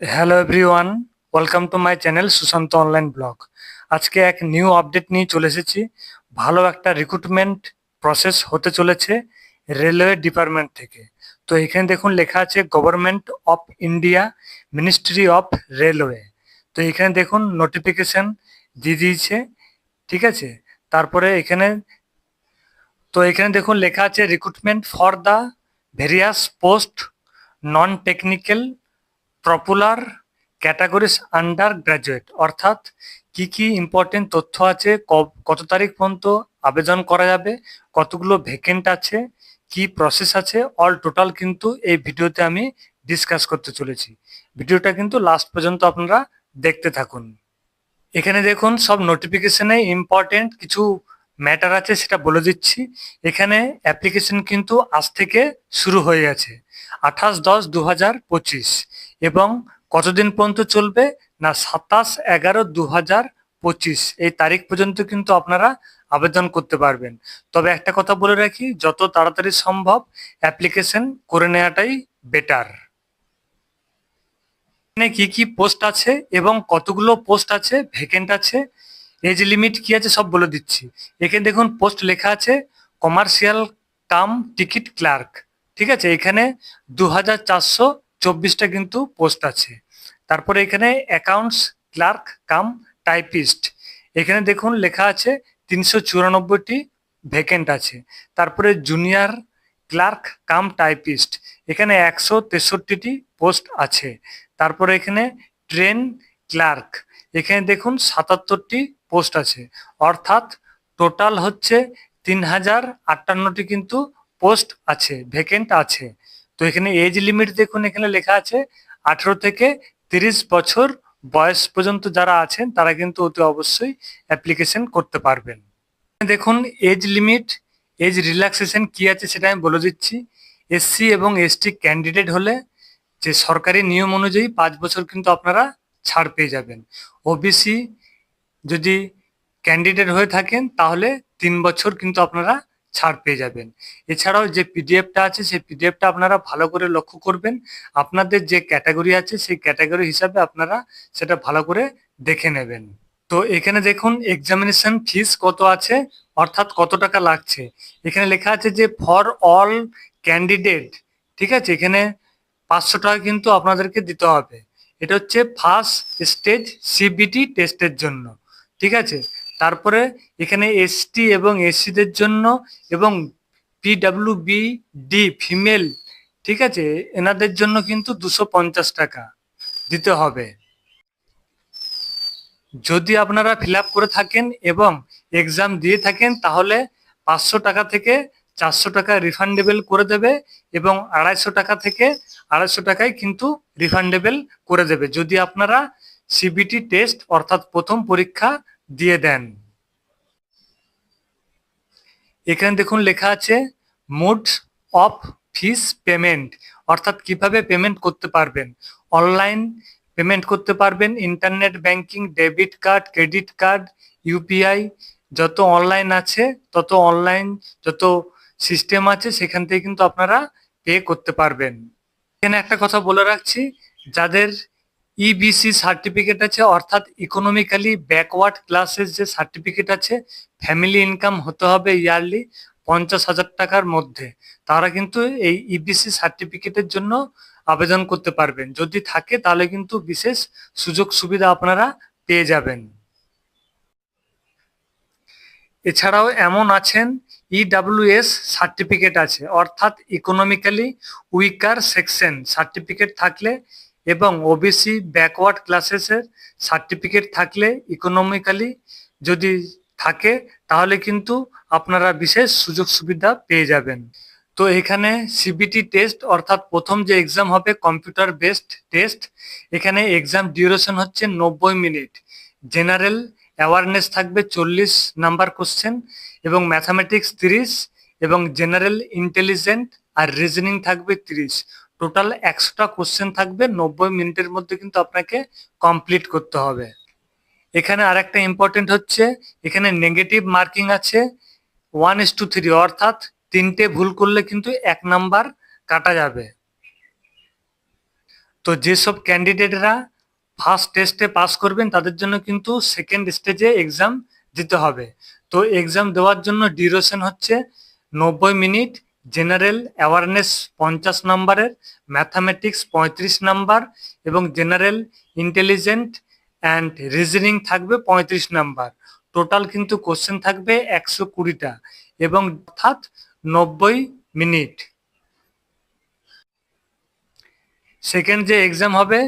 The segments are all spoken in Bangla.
Hello everyone welcome to my channel Sushant online blog আজকে এক নিউ আপডেট নিয়ে চলে এসেছি। ভালো একটা রিক্রুটমেন্ট প্রসেস হতে চলেছে রেলওয়ে ডিপার্টমেন্ট থেকে। তো এখানে দেখুন লেখা আছে government of India ministry of railway তো এখানে দেখুন নোটিফিকেশন দিয়ে দিয়েছে, ঠিক আছে? তারপরে এখানে, তো এখানে দেখুন লেখা আছে recruitment for the various post non technical popular categories undergraduate অর্থাৎ কি কি ইম্পর্টেন্ট তথ্য আছে কত তারিখ পর্যন্ত আবেদন করা যাবে, কতগুলো ভ্যাকেন্ট আছে, কি প্রসেস আছে অল টোটাল কিন্তু এই ভিডিওতে আমি ডিসকাস করতে চলেছি। ভিডিওটা কিন্তু লাস্ট পর্যন্ত আপনারা দেখতে থাকুন। এখানে দেখুন, সব নোটিফিকেশনে ইম্পর্টেন্ট কিছু ম্যাটার আছে সেটা বলে দিচ্ছি। এখানে অ্যাপ্লিকেশন কিন্তু আজ থেকে শুরু হয়ে গেছে, আঠাশ দশ দু হাজার পঁচিশ। এবং কতদিন পর্যন্ত চলবে? না, সাতাশ এগারো দু হাজার পঁচিশ। এই তারিখ পর্যন্ত কিন্তু আপনারা আবেদন করতে পারবেন। তবে একটা কথা বলে রাখি, যত তাড়াতাড়ি সম্ভব অ্যাপ্লিকেশন করে নেওয়াটাই বেটার। এখানে কি কি পোস্ট আছে এবং কতগুলো পোস্ট আছে, ভ্যাকেন্ট আছে, এজ লিমিট কি আছে সব বলে দিচ্ছি। এখানে দেখুন, পোস্ট লেখা আছে, কমার্শিয়াল কাম টিকিট ক্লার্ক। ঠিক আছে? এখানে দু হাজার চারশো চব্বিশটা কিন্তু পোস্ট আছে। তারপরে এখানে অ্যাকাউন্টস ক্লার্ক কাম টাইপিস্ট এখানে দেখুন লেখা আছে তিনশো চুরানব্বইটি ভ্যাকেন্ট আছে। তারপরে জুনিয়র ক্লার্ক কাম টাইপিস্ট এখানে একশো তেষট্টিটি পোস্ট আছে। তারপরে এখানে ট্রেন ক্লার্ক এখানে দেখুন সাতাত্তরটি পোস্ট আছে। অর্থাৎ টোটাল হচ্ছে তিন হাজার আটান্নটি কিন্তু পোস্ট আছে ভ্যাকেন্ট আছে। তো এখানে এজ লিমিট দেখুন, এখানে লেখা আছে আঠেরো থেকে তিরিশ বছর বয়স পর্যন্ত যারা আছেন, তারা কিন্তু অতি অবশ্যই অ্যাপ্লিকেশন করতে পারবেন। দেখুন এজ লিমিট এজ রিল্যাক্সেশন কি আছে সেটা আমি বলে দিচ্ছি। এসসি এবং এসটি ক্যান্ডিডেট হলে যে সরকারি নিয়ম অনুযায়ী পাঁচ বছর কিন্তু আপনারা ছাড় পেয়ে যাবেন। ওবিসি যদি ক্যান্ডিডেট হয়ে থাকেন, তাহলে তিন বছর কিন্তু আপনারা ছাড় পেয়ে যাবেন। এছাড়াও যে পিডিএফটা আছে, সেই পিডিএফটা আপনারা ভালো করে লক্ষ্য করবেন। আপনাদের যে ক্যাটাগরি আছে, সেই ক্যাটাগরি হিসাবে আপনারা সেটা ভালো করে দেখে নেবেন। তো এখানে দেখুন এক্সামিনেশন ফিস কত আছে, অর্থাৎ কত টাকা লাগছে। এখানে লেখা আছে যে ফর অল ক্যান্ডিডেট ঠিক আছে? এখানে পাঁচশো টাকা কিন্তু আপনাদেরকে দিতে হবে। এটা হচ্ছে ফার্স্ট স্টেজ সিবিটি টেস্টের জন্য, ঠিক আছে? তারপরে এখানে এসটি এবং এসসিদের জন্য এবং পিডাব্লিউ বি ডি ফিমেল ঠিক আছে? এনাদের জন্য কিন্তু দুশো পঞ্চাশ টাকা দিতে হবে। যদি আপনারা ফিল করে থাকেন এবং এক্সাম দিয়ে থাকেন, তাহলে পাঁচশো টাকা থেকে চারশো টাকা রিফান্ডেবল করে দেবে এবং আড়াইশো টাকা থেকে আড়াইশো টাকায় কিন্তু রিফান্ডেবল করে দেবে। যদি আপনারা সিবিটি টেস্ট অর্থাৎ প্রথম পরীক্ষা দিয়ে দেন। এখানে দেখুন লেখা আছে মোড অফ ফিস পেমেন্ট অর্থাৎ কীভাবে পেমেন্ট করতে পারবেন। অনলাইন পেমেন্ট করতে পারবেন internet banking debit card credit card UPI যত অনলাইন আছে, তত অনলাইন যত সিস্টেম আছে, সেখান থেকে কিন্তু আপনারা পে করতে পারবেন। এখানে একটা কথা বলে রাখছি, যাদের ইবিসি সার্টিফিকেট আছে, অর্থাৎ ইকোনমিক্যালি ব্যাকওয়ার্ড ক্লাসের যে সার্টিফিকেট আছে ফ্যামিলি ইনকাম হতে হবে ইয়ারলি পঞ্চাশ হাজার টাকার মধ্যে। তারা কিন্তু এই ইবিসি সার্টিফিকেটের জন্য আবেদন করতে পারবেন। যদি থাকে, তাহলে কিন্তু বিশেষ সুযোগ সুবিধা আপনারা পেয়ে যাবেন। এছাড়াও এমন আছেন ইডাব্লিউএস সার্টিফিকেট আছে, অর্থাৎ ইকোনমিক্যালি উইকার সেকশন সার্টিফিকেট থাকলে এবং ওবিসি ব্যাকওয়ার্ড ক্লাসেসের সার্টিফিকেট থাকলে ইকোনমিক্যালি যদি থাকে, তাহলে কিন্তু আপনারা বিশেষ সুযোগ সুবিধা পেয়ে যাবেন। তো এখানে সিবিটি টেস্ট অর্থাৎ প্রথম যে এক্সাম হবে কম্পিউটার বেসড টেস্ট এখানে এক্সাম ডিউরেশন হচ্ছে নব্বই মিনিট। জেনারেল অ্যাওয়ারনেস থাকবে চল্লিশ নাম্বার কোশ্চেন এবং ম্যাথামেটিক্স তিরিশ এবং জেনারেল ইন্টেলিজেন্ট আর রিজনিং থাকবে তিরিশ। টোটাল একশোটা কোশ্চেন থাকবে, নব্বই মিনিটের মধ্যে কিন্তু আপনাকে কমপ্লিট করতে হবে। এখানে আরেকটা ইম্পর্টেন্ট হচ্ছে, এখানে নেগেটিভ মার্কিং আছে ওয়ান ইস টু থ্রি অর্থাৎ তিনটে ভুল করলে কিন্তু এক নাম্বার কাটা যাবে। তো যেসব ক্যান্ডিডেটরা ফার্স্ট টেস্টে পাস করবেন, তাদের জন্য কিন্তু সেকেন্ড স্টেজে এক্সাম দিতে হবে। তো এক্সাম দেওয়ার জন্য ডিউরেশন হচ্ছে নব্বই মিনিট জেনারেল অ্যাওয়ারনেস পঞ্চাশ নম্বরের, ম্যাথামেটিক্স পঁয়ত্রিশ নাম্বার এবং জেনারেল ইন্টেলিজেন্ট অ্যান্ড রিজনিং থাকবে পঁয়ত্রিশ নাম্বার। টোটাল কিন্তু কোশ্চেন থাকবে একশো কুড়িটা এবং অর্থাৎ নব্বই মিনিট। সেকেন্ড যে এক্সাম হবে,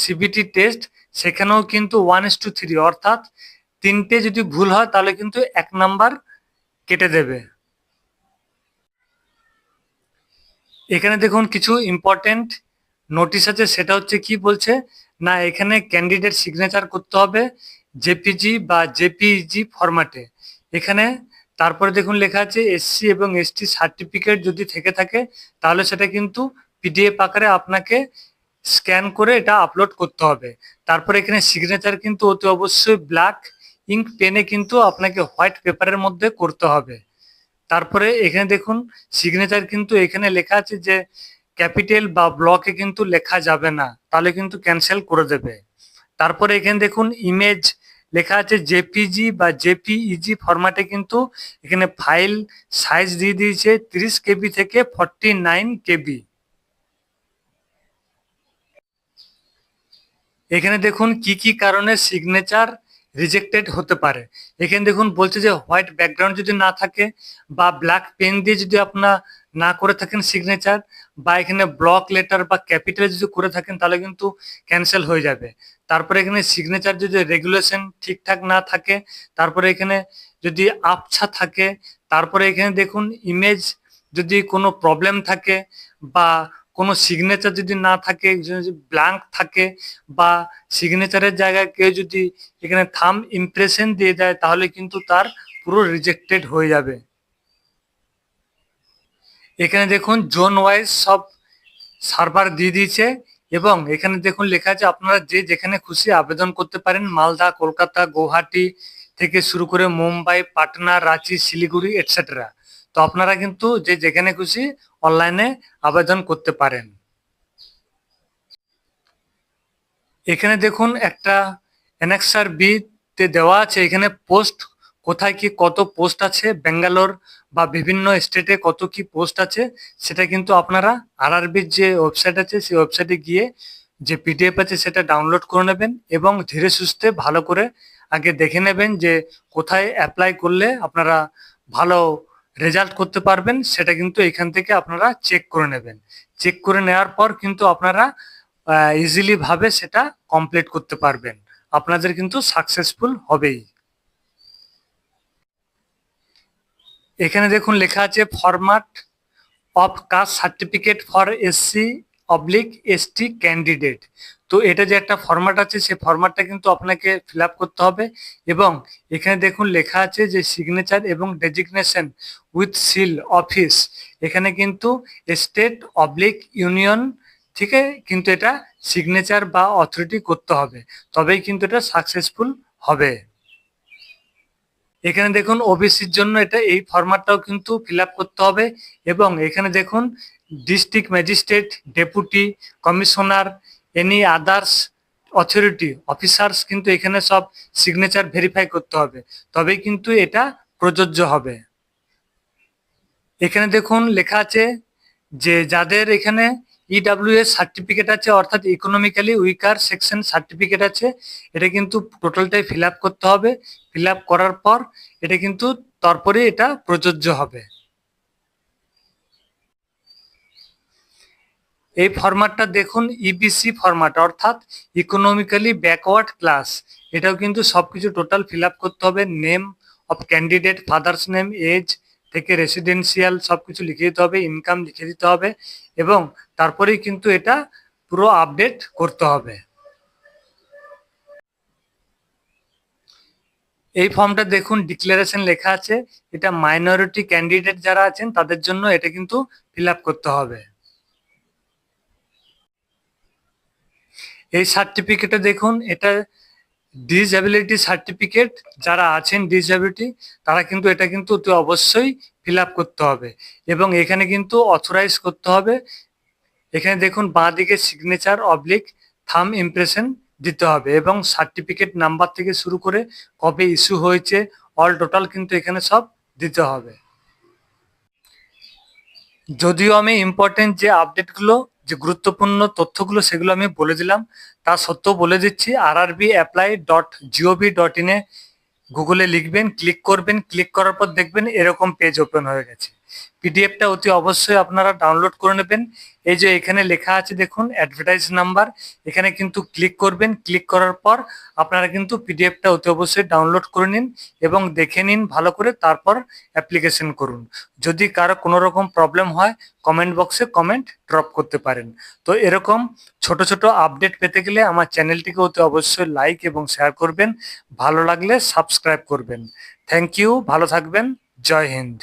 সিবিটি টেস্ট, সেখানেও কিন্তু ওয়ান ইস টু থ্রি, অর্থাৎ তিনটে যদি ভুল হয় তাহলে কিন্তু এক নাম্বার কেটে দেবে। এখানে দেখুন কিছু ইম্পর্টেন্ট নোটিশ আছে, সেটা হচ্ছে কি বলছে, না, এখানে ক্যান্ডিডেট সিগনেচার করতে হবে জেপিজি বা জেপিজি ফরম্যাটে এখানে তারপরে দেখুন লেখা আছে এসসি এবং এসটি সার্টিফিকেট যদি থেকে থাকে, তাহলে সেটা কিন্তু পিডিএফ আকারে আপনাকে স্ক্যান করে এটা আপলোড করতে হবে। তারপরে এখানে সিগনেচার কিন্তু অতি অবশ্যই ব্ল্যাক ইঙ্ক পেনে কিন্তু আপনাকে হোয়াইট পেপারের মধ্যে করতে হবে। তারপরে এখানে দেখুন সিগনেচার কিন্তু এখানে লেখা আছে যে ক্যাপিটাল বা ব্লকে কিন্তু লেখা যাবে না, তাহলে কিন্তু ক্যান্সেল করে দেবে। তারপরে এখানে দেখুন ইমেজ লেখা আছে জেপিজি বা জেপিইজি ফরম্যাটে কিন্তু এখানে ফাইল সাইজ দিয়ে দিয়েছে তিরিশ কেবি থেকে ফর্টি নাইন কেবি। এখানে দেখুন কি কি কারণে সিগনেচার রিজেক্টেড হতে পারে। এখানে দেখুন বলছে যে হোয়াইট ব্যাকগ্রাউন্ড যদি না থাকে বা ব্ল্যাক পেন দিয়ে যদি আপনার না করে থাকেন সিগনেচার বা এখানে ব্লক লেটার বা ক্যাপিটাল যদি করে থাকেন তাহলে কিন্তু ক্যান্সেল হয়ে যাবে। তারপরে এখানে সিগনেচার যদি রেগুলেশন ঠিকঠাক না থাকে, তারপরে এখানে যদি আবছা থাকে, তারপরে এখানে দেখুন ইমেজ যদি কোনো প্রবলেম থাকে বা কোনো সিগনেচার যদি না থাকে ব্ল্যাঙ্ক থাকে বা সিগনেচারের জায়গায় কেউ যদি এখানে থাম ইমপ্রেশন দিয়ে দেয়, তাহলে কিন্তু তার পুরো রিজেক্টেড হয়ে যাবে। এখানে দেখুন জোন ওয়াইজ সব সার্ভার দিয়ে দিয়েছে এবং এখানে দেখুন লেখা আছে, আপনারা যে যেখানে খুশি আবেদন করতে পারেন, মালদা, কলকাতা, গুয়াহাটি থেকে শুরু করে মুম্বাই, পাটনা, রাঁচি, শিলিগুড়ি এটসেট্রা তো আপনারা কিন্তু যে যেখানে খুশি অনলাইনে আবেদন করতে পারেন। এখানে দেখুন একটা এনএক্সার বি তে দেওয়া আছে। এখানে পোস্ট কোথায় কি কত পোস্ট আছে ব্যাঙ্গালোর বা বিভিন্ন স্টেটে কত কি পোস্ট আছে, সেটা কিন্তু আপনারা আরআরবির যে ওয়েবসাইট আছে, সেই ওয়েবসাইটে গিয়ে যে পিডিএফ আছে, সেটা ডাউনলোড করে নেবেন এবং ধীরে সুস্থে ভালো করে আগে দেখে নেবেন যে কোথায় অ্যাপ্লাই করলে আপনারা ভালো রেজাল্ট করতে পারবেন, সেটা কিন্তু এখান থেকে আপনারা চেক করে নেবেন। চেক করে নেওয়ার পর কিন্তু আপনারা ইজিলি ভাবে সেটা কমপ্লিট করতে পারবেন। আপনাদের কিন্তু সাকসেসফুল হবেই। এখানে দেখুন লেখা আছে format of caste certificate for SC oblique ST candidate তো এটা যে একটা ফরম্যাট আছে সেই ফরম্যাটটা কিন্তু আপনাকে ফিল করতে হবে এবং এখানে দেখুন লেখা আছে যে সিগনেচার এবং ডেজিগনেশন উইথ সিল অফিস এখানে কিন্তু স্টেট অবলিক ইউনিয়ন থেকে কিন্তু এটা সিগনেচার বা অথরিটি করতে হবে। তবেই কিন্তু এটা সাকসেসফুল হবে। এখানে দেখুন ওবিসির জন্য এটা এই ফরম্যাটটাও কিন্তু ফিল করতে হবে এবং এখানে দেখুন district magistrate deputy commissioner any others authority officers কিন্তু এখানে সব সিগনেচার ভেরিফাই করতে হবে। তবেই কিন্তু এটা প্রযোজ্য হবে। এখানে দেখুন লেখা আছে যে যাদের এখানে ইডাব্লিউএস সার্টিফিকেট আছে, অর্থাৎ ইকোনমিক্যালি উইকার সেকশন সার্টিফিকেট আছে। এটা কিন্তু টোটালটাই ফিল করতে হবে। ফিল করার পর এটা কিন্তু তারপরে এটা প্রযোজ্য হবে। এই ফরম্যাটটা দেখুন ইবিসি ফরম্যাট অর্থাৎ ইকোনমিক্যালি ব্যাকওয়ার্ড ক্লাস এটাও কিন্তু সবকিছু টোটাল ফিল করতে হবে। Name of candidate father's name age থেকে রেসিডেন্সিয়াল সবকিছু লিখে দিতে হবে ইনকাম লিখে দিতে হবে এবং তারপরেই কিন্তু এটা পুরো আপডেট করতে হবে। এই ফর্মটা দেখুন ডিক্লারেশন লেখা আছে। এটা মাইনরিটি ক্যান্ডিডেট যারা আছেন, তাদের জন্য এটা কিন্তু ফিল করতে হবে। এই সার্টিফিকেটে দেখুন, এটা ডিসএবিলিটি সার্টিফিকেট যারা আছেন ডিসএবিলিটি তারা কিন্তু এটা কিন্তু অবশ্যই ফিল করতে হবে। এবং এখানে কিন্তু অথরাইজ করতে হবে। এখানে দেখুন বাঁ দিকে সিগনেচার অবলিক থাম ইমপ্রেশন দিতে হবে এবং সার্টিফিকেট নাম্বার থেকে শুরু করে কবে ইস্যু হয়েছে অল টোটাল কিন্তু এখানে সব দিতে হবে। যদিও আমি ইম্পর্টেন্ট যে আপডেটগুলো যে গুরুত্বপূর্ণ তথ্যগুলো সেগুলো আমি বলে দিলাম। তা সত্ত্বেও বলে দিচ্ছি আর আরবি অ্যাপ্লাই ডট জিওভি ডট ইনে গুগলে লিখবেন ক্লিক করবেন ক্লিক করার পর দেখবেন এরকম পেজ ওপেন হয়ে গেছে। পিডিএফটা অতি অবশ্যই আপনারা ডাউনলোড করে নেবেন। এই যে এখানে লেখা আছে দেখুন অ্যাডভার্টাইজ নাম্বার এখানে কিন্তু ক্লিক করবেন। ক্লিক করার পর আপনারা কিন্তু পিডিএফটা অতি অবশ্যই ডাউনলোড করে নিন এবং দেখে নিন ভালো করে, তারপর অ্যাপ্লিকেশন করুন। যদি কারও কোনো রকম প্রবলেম হয় কমেন্ট বক্সে কমেন্ট ড্রপ করতে পারেন। তো এরকম ছোট ছোট আপডেট পেতে গেলে আমার চ্যানেলটিকে অতি অবশ্যই লাইক এবং শেয়ার করবেন। ভালো লাগলে সাবস্ক্রাইব করবেন। থ্যাংক ইউ ভালো থাকবেন। জয় হিন্দ।